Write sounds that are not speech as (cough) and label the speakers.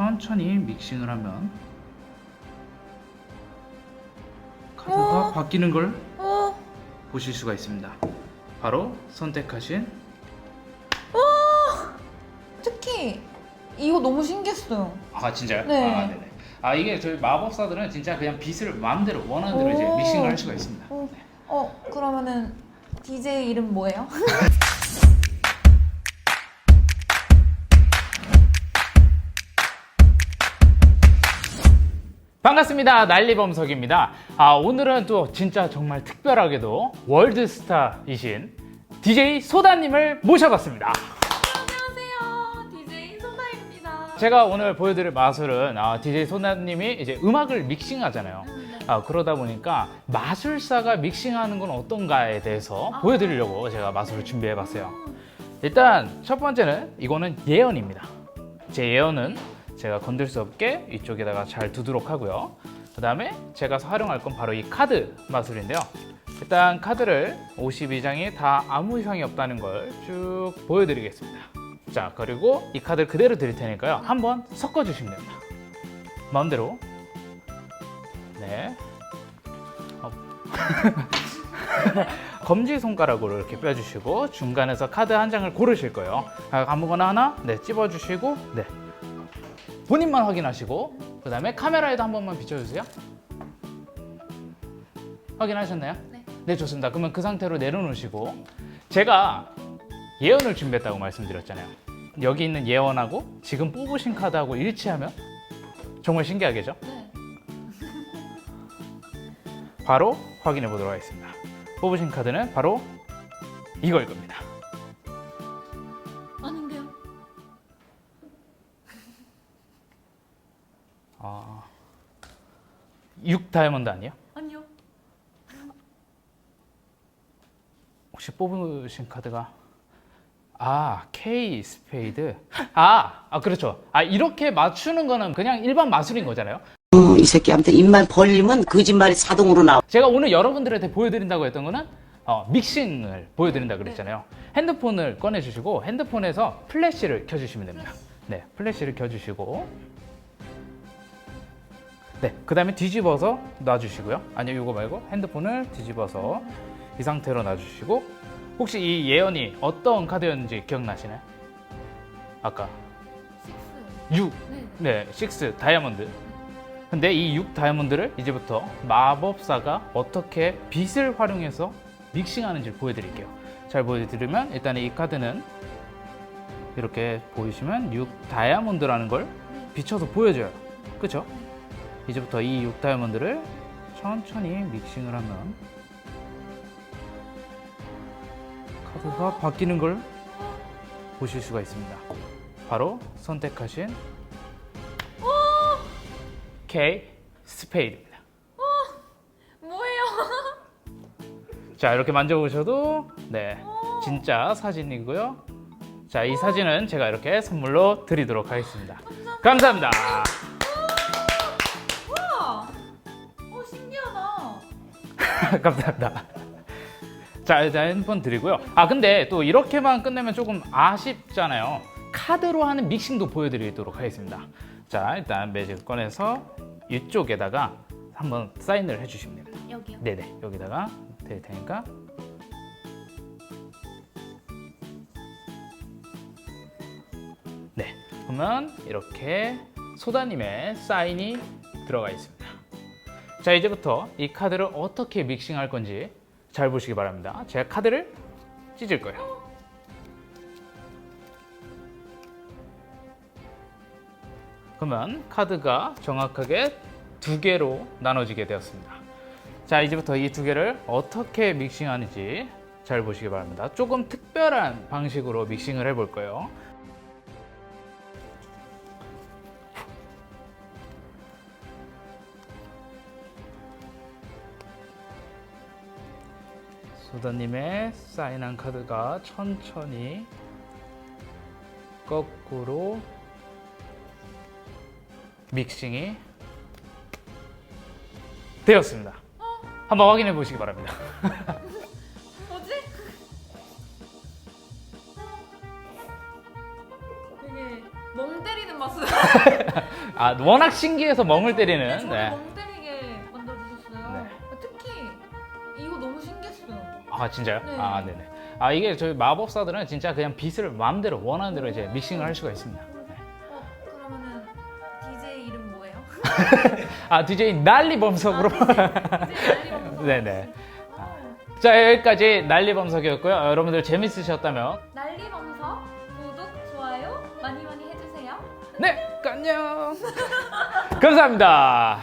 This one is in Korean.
Speaker 1: 천천히 믹싱을 하면 카드가
Speaker 2: 어?
Speaker 1: 바뀌는 걸
Speaker 2: 어,
Speaker 1: 보실 수가 있습니다. 바로 선택하신
Speaker 2: 특히 이거 너무 신기했어요.
Speaker 1: 아 진짜요?
Speaker 2: 네.
Speaker 1: 아 네네. 아 이게 저희 마법사들은 진짜 그냥 빛을 마음대로 원하는 대로 이제
Speaker 2: 오.
Speaker 1: 믹싱을 할 수가 있습니다.
Speaker 2: 어, 어 그러면은 DJ 이름 뭐예요? (laughs)
Speaker 1: 반갑습니다. 난리범석입니다. 아, 오늘은 또 진짜 정말 특별하게도 월드스타이신 DJ 소다님을 모셔봤습니다.
Speaker 2: 안녕하세요, DJ 소나입니다.
Speaker 1: 제가 오늘 보여드릴 마술은 아, DJ 소다님이 이제 음악을 믹싱하잖아요. 아, 그러다 보니까 마술사가 믹싱하는 건 어떤가에 대해서
Speaker 2: 아.
Speaker 1: 보여드리려고 제가 마술을 준비해봤어요. 일단 첫 번째는 이거는 예언입니다. 제 예언은 제가 건들 수 없게 이쪽에다가 잘 두도록 하고요. 그 다음에 제가 활용할 건 바로 이 카드 마술인데요. 일단 카드를 52장이 다 아무 이상이 없다는 걸 쭉 보여드리겠습니다. 자, 그리고 이 카드를 그대로 드릴 테니까요. 한번 섞어주시면 됩니다. 마음대로. 네. 어. (laughs) 검지 손가락으로 이렇게 빼주시고 중간에서 카드 한 장을 고르실 거예요. 아, 아무거나 하나 네 찝어주시고 네 본인만 확인하시고 그 다음에 카메라에도 한 번만 비춰주세요. 확인하셨나요?
Speaker 2: 네.
Speaker 1: 네 좋습니다. 그러면 그 상태로 내려놓으시고 제가 예언을 준비했다고 말씀드렸잖아요. 여기 있는 예언하고 지금 뽑으신 카드하고 일치하면 정말 신기하겠죠?
Speaker 2: 네.
Speaker 1: 바로 확인해 보도록 하겠습니다. 뽑으신 카드는 바로 이걸 겁니다. 6 다이아몬드 아니에요?
Speaker 2: 아니요.
Speaker 1: 혹시 뽑으신 카드가? 아 K 스페이드? 아, 아 그렇죠. 아 이렇게 맞추는 거는 그냥 일반 마술인 거잖아요.
Speaker 3: 어, 이 새끼한테 입만 벌리면 거짓말이 자동으로 나와.
Speaker 1: 제가 오늘 여러분들한테 보여드린다고 했던 거는 어, 믹싱을 보여드린다 그랬잖아요. 핸드폰을 꺼내 주시고 핸드폰에서 플래시를 켜주시면 됩니다. 네 플래시를 켜주시고 네 그 다음에 뒤집어서 놔주시고요 아니요 이거 말고 핸드폰을 뒤집어서 이 상태로 놔주시고 혹시 이 예언이 어떤 카드였는지 기억나시나요? 아까
Speaker 2: 식스.
Speaker 1: 6
Speaker 2: 네.
Speaker 1: 네, 6 다이아몬드. 근데 이 6 다이아몬드를 이제부터 마법사가 어떻게 빛을 활용해서 믹싱하는지 보여드릴게요. 잘 보여드리면 일단 이 카드는 이렇게 보이시면 6 다이아몬드라는 걸 비춰서 보여줘요. 그쵸? 이제부터 이 6 다이아몬드를 천천히 믹싱을 하면 카드가 바뀌는 걸 보실 수가 있습니다. 바로 선택하신 K 스페이드입니다.
Speaker 2: 뭐예요?
Speaker 1: 자 이렇게 만져보셔도 네 진짜 사진이고요. 자 이 사진은 제가 이렇게 선물로 드리도록 하겠습니다. 감사합니다. (laughs) 감사합니다. 자 일단 핸드폰 드리고요. 아 근데 또 이렇게만 끝내면 조금 아쉽잖아요. 카드로 하는 믹싱도 보여드리도록 하겠습니다. 자 일단 매직 꺼내서 이쪽에다가 한번 사인을 해주시면 됩니다.
Speaker 2: 여기요.
Speaker 1: 네네 여기다가 드릴 테니까 네 그러면 이렇게 소다님의 사인이 들어가 있습니다 자 이제부터 이 카드를 어떻게 믹싱할 건지 잘 보시기 바랍니다 제가 카드를 찢을 거예요 그러면 카드가 정확하게 두 개로 나눠지게 되었습니다 자 이제부터 이 두 개를 어떻게 믹싱하는지 잘 보시기 바랍니다. 조금 특별한 방식으로 믹싱을 해볼 거예요. 소다님의 사인한 카드가 천천히 거꾸로 믹싱이 되었습니다. 한번 확인해 보시기 바랍니다. (laughs)
Speaker 2: 뭐지? 되게 멍 때리는 맛은. (laughs)
Speaker 1: 아 워낙 신기해서 멍을 때리는.
Speaker 2: 네,
Speaker 1: 아 진짜요?
Speaker 2: 네.
Speaker 1: 아 네네. 아 이게 저희 마법사들은 진짜 그냥 빛을 마음대로 원하는 대로 이제 믹싱을 할 수가 있습니다. 네.
Speaker 2: 어, 그러면은 DJ 이름 뭐예요? (laughs)
Speaker 1: 아 DJ 난리범석으로.
Speaker 2: 아. (laughs)
Speaker 1: 네네. 자 여기까지 난리범석이었고요. 어, 여러분들 재밌으셨다면
Speaker 2: 난리범석 구독 좋아요 많이 많이 해주세요.
Speaker 1: 네 안녕. (laughs) 감사합니다.